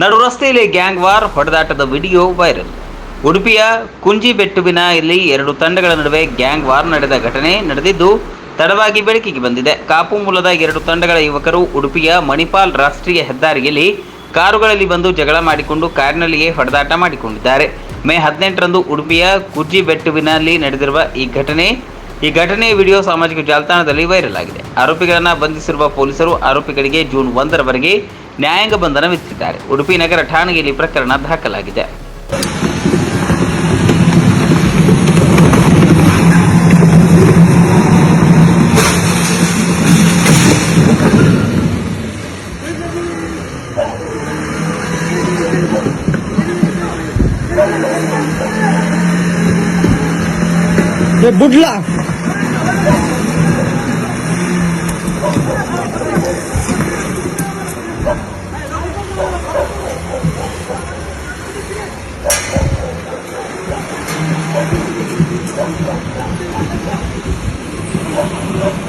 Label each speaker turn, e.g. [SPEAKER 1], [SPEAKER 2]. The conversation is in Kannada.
[SPEAKER 1] ನಡು ರಸ್ತೆಯಲ್ಲಿ ಗ್ಯಾಂಗ್ ವಾರ್ ಹೊಡೆದಾಟದ ವಿಡಿಯೋ ವೈರಲ್. ಉಡುಪಿಯ ಕುಂಜಿಬೆಟ್ಟುವಿನ ಇಲ್ಲಿ ಎರಡು ತಂಡಗಳ ನಡುವೆ ಗ್ಯಾಂಗ್ ವಾರ್ ನಡೆದ ಘಟನೆ ನಡೆದಿದ್ದು, ತಡವಾಗಿ ಬೆಳಕಿಗೆ ಬಂದಿದೆ. ಕಾಪು ಮೂಲದ ಎರಡು ತಂಡಗಳ ಯುವಕರು ಉಡುಪಿಯ ಮಣಿಪಾಲ್ ರಾಷ್ಟ್ರೀಯ ಹೆದ್ದಾರಿಯಲ್ಲಿ ಕಾರುಗಳಲ್ಲಿ ಬಂದು ಜಗಳ ಮಾಡಿಕೊಂಡು ಕಾರಿನಲ್ಲಿಯೇ ಹೊಡೆದಾಟ ಮಾಡಿಕೊಂಡಿದ್ದಾರೆ. ಮೇ ಹದಿನೆಂಟರಂದು ಉಡುಪಿಯ ಕುಜ್ಜಿಬೆಟ್ಟುವಿನಲ್ಲಿ ನಡೆದಿರುವ ಈ ಘಟನೆ, ಈ ಘಟನೆಯ ವಿಡಿಯೋ ಸಾಮಾಜಿಕ ಜಾಲತಾಣದಲ್ಲಿ ವೈರಲ್ ಆಗಿದೆ. ಆರೋಪಿಗಳನ್ನು ಬಂಧಿಸಿರುವ ಪೊಲೀಸರು ಆರೋಪಿಗಳಿಗೆ ಜೂನ್ ಒಂದರವರೆಗೆ ನ್ಯಾಯಾಂಗ ಬಂಧನ ವಿಧಿಸಿದ್ದಾರೆ. ಉಡುಪಿ ನಗರ ಠಾಣೆಯಲ್ಲಿ ಪ್ರಕರಣ ದಾಖಲಾಗಿದೆ.
[SPEAKER 2] Thank you.